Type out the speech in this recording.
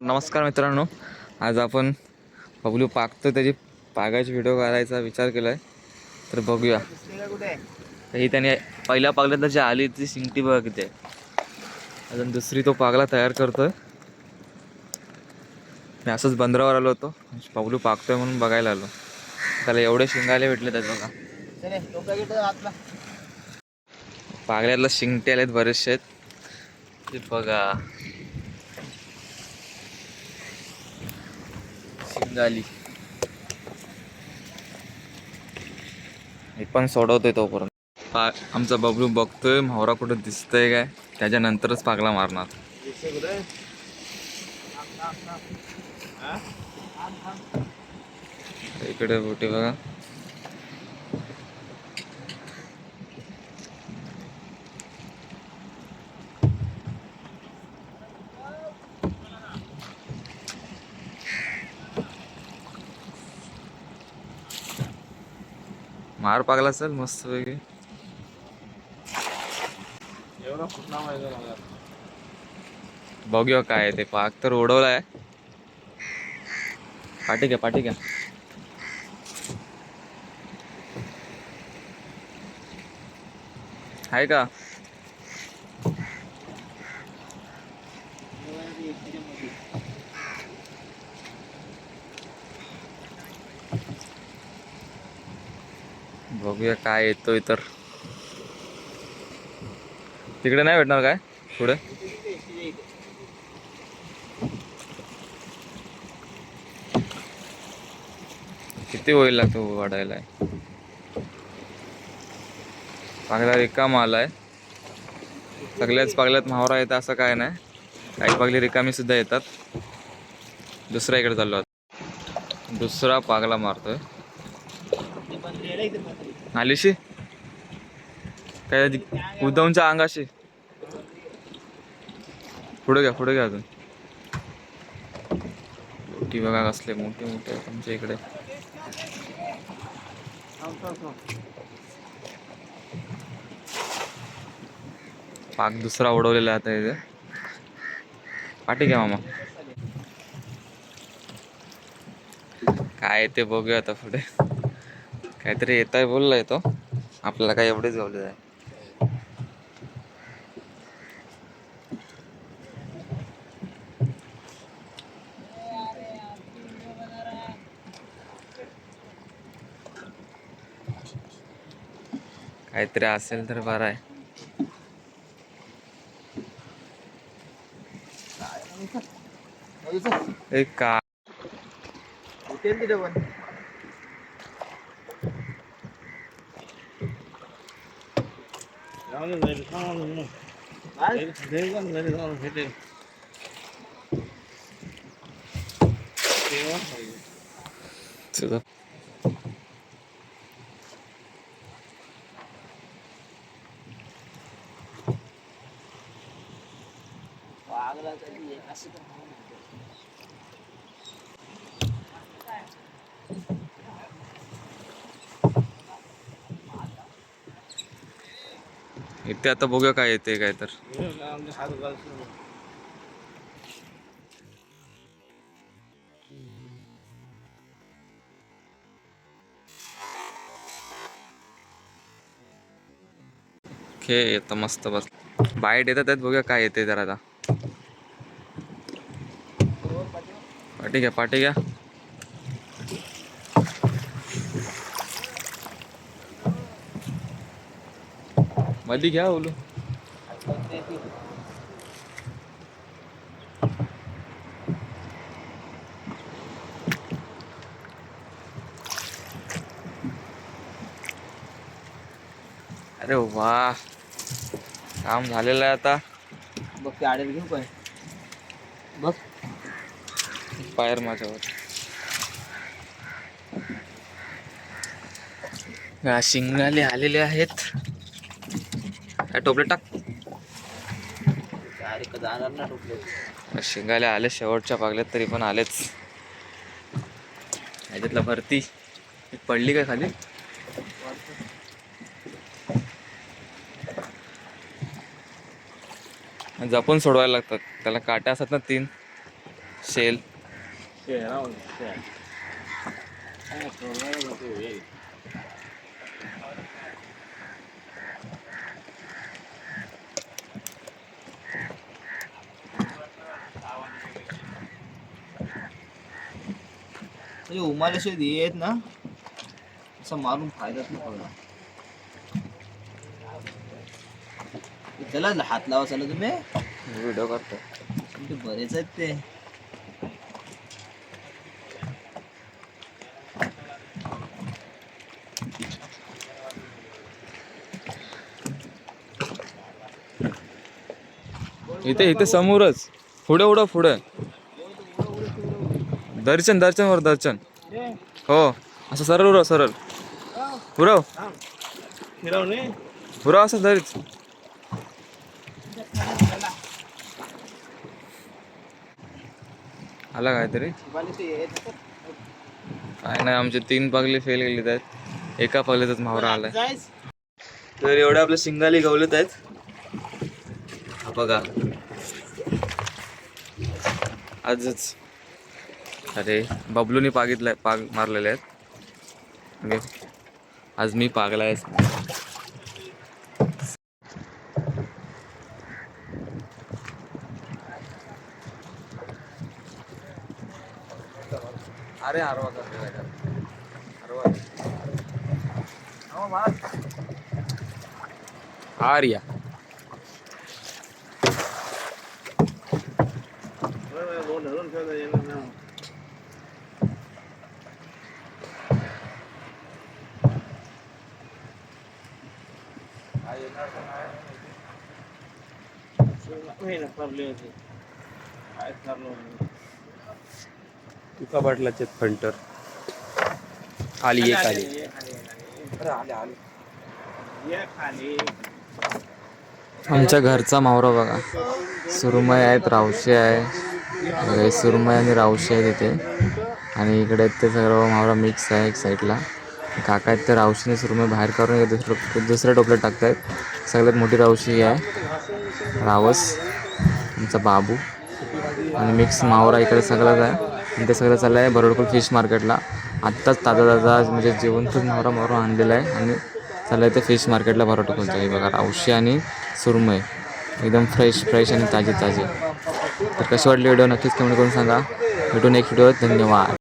नमस्कार मित्रांनो. आज आपण बबलू पाकतो त्याची पागायची व्हिडिओ करायचा विचार केला आहे तर बघूया. ही त्याने पहिल्या पागल्यात जी आली ती शिंगटी बघा किती आहे. अजून दुसरी तो पागला तयार करतोय. मी असंच बंदरावर आलो होतो. बबलू पाकतोय म्हणून बघायला आलो. त्याला एवढे शिंगाले भेटले त्यात बघा. पागल्याला शिंगटे आलेत बरेचसे आहेत. ते बघा. निघाली. मी पण सोडवतोय तोपर्यंत. पा आमचा बबलू बघतोय म्हावरा कुठं दिसतंय काय? त्याच्यानंतरच पागला मारणार. इकडे बोटे बघा. मार पागला चल मस्त पैकी. बघूया काय ते पाक तर उडवलाय. पाठी घ्या पाठी घ्या आहे का? बघूया काय येतोय तर. तिकडे नाही भेटणार काय? पुढे? किती होईल लागतो वाढायला? पागला रिकामा आलाय. सगळ्याच पागल्यात म्हावरा येतं असं काय नाही. काही पागली रिकामी सुद्धा येतात. दुसऱ्या इकडे चाललो दुसरा पागला मारतोय. आलीशी? काय उद्धवच्या अंगाशी? पुढे घ्या पुढे घ्या अजून. मोठी बघा कसले मोठे मोठे तुमच्या इकडे. पाक दुसरा उडवलेला आता इथे. पाठी घ्या मामा. काय ते बघूया आता पुढे. काहीतरी येत आहे बोललाय तो. आपल्याला काय एवढेच गावले आहे काहीतरी असेल तर बरं आहे. 나는 내일 상황은 아이. 내일 가면 내일 상황은 해대 뜨거. 와 그러다 이제 가시다 इथे आता बघूया काय येते काय तर. खे येतं मस्त बस. बाईट येतात त्यात बघूया काय येते जरा आता. पाठी घ्या पाठी घ्या. मधी घ्या बोलू अरे वा. काम झालेलं आहे आता. बघ ते आडेल घेऊ काय? बघ. पायर माझ्यावर. शिंगाले आलेले आहेत. काय टोपले टाक. शिंगाले आले शेवटच्या पागल्यात तरी पण आलेच. ह्याच्यातला भरती. पडली काय खाली? जपून सोडवायला लागतात. त्याला काट्या असतात ना तीन. शेल. म्हणजे उमाल्याशिवाय हे येत ना? असं मारून फायदाच नाही पडला चला हात लावा चला तुम्ही. व्हिडिओ करतो ते बरेच आहेत ते. इथे इथे समोरच. पुढे उडव पुढे. दर्शन दर्शन वर दर्शन. हो. असं सरळ उरव सरळ. उरव. उरव असं दरीच आला काहीतरी? काय नाही आमचे तीन पगले फेल गेलेत आहेत. एका पगल्यातच मावरा आलाय. तर एवढ्या आपल्या शिंगाली गवलत आहेत. हा बघा. आजच. अरे बबलूनी पागितलाय पाग मारलेले आहेत. म्हणजे आज मी पागला आहे अरे आरवा आरवा आर्या. तुका पाटलाचे फंटर? आली एक आली. आमच्या घरचा मावरा बघा. सुरमई आहेत रावशी आहे. सुरमय सुरमई आणि रावशी आहे तिथे आणि इकडे ते सर्व मावरा मिक्स आहे एक साईडला काका आहेत तर रावशीने सुरमई बाहेर काढून एक दुसरं दुसऱ्या टोपल्यात टाकतायत. सगळ्यात मोठी रावशी आहे. रावस आमचा बाबू आणि मिक्स मावरा इकडे सगळंच आहे. आणि ते सगळं चाललं आहे बरोडपूर फिश मार्केटला आत्ताच ताजा ताजा म्हणजे जेवणच मावरा मावरा आणलेला आहे. आणि चाललं आहे ते फिश मार्केटला बरोडपूरचं हे बघा रावशी आणि सुरमय एकदम फ्रेश फ्रेश आणि ताजे ताजे. तर कशी वाटली व्हिडिओ नक्कीच कमेंट करून सांगा. भेटून एक व्हिडिओ धन्यवाद.